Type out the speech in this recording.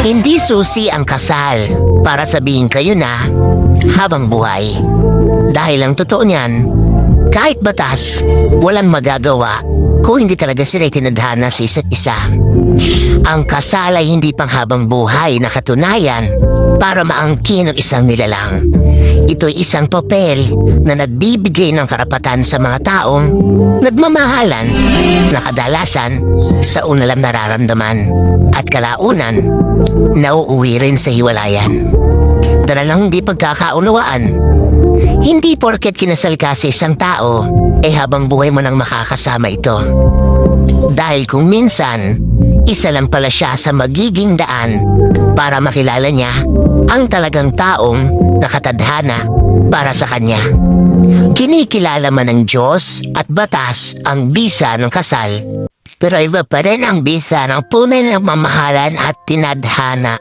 Hindi susi ang kasal para sabihin kayo na habang buhay. Dahil ang totoo niyan, kahit batas, walang magagawa kung hindi talaga sila tinadhana sa isa't isa. Ang kasal ay hindi pang habang buhay na katunayan para maangkin ang isang nilalang. Ito'y isang papel na nagbibigay ng karapatan sa mga taong nagmamahalan na kadalasan sa una lang nararamdaman at kalaunan nauuwi rin sa hiwalayan. Dala lang hindi pagkakaunawaan. Hindi porket kinasal ka sa isang tao, eh habang buhay mo nang makakasama ito. Dahil kung minsan, isa lang pala siya sa magiging daan para makilala niya ang talagang taong nakatadhana para sa kanya. Kinikilala man ng Diyos at batas ang bisa ng kasal, pero iba pa rin ang bisa ng tunay na mamahalan at tinadhana.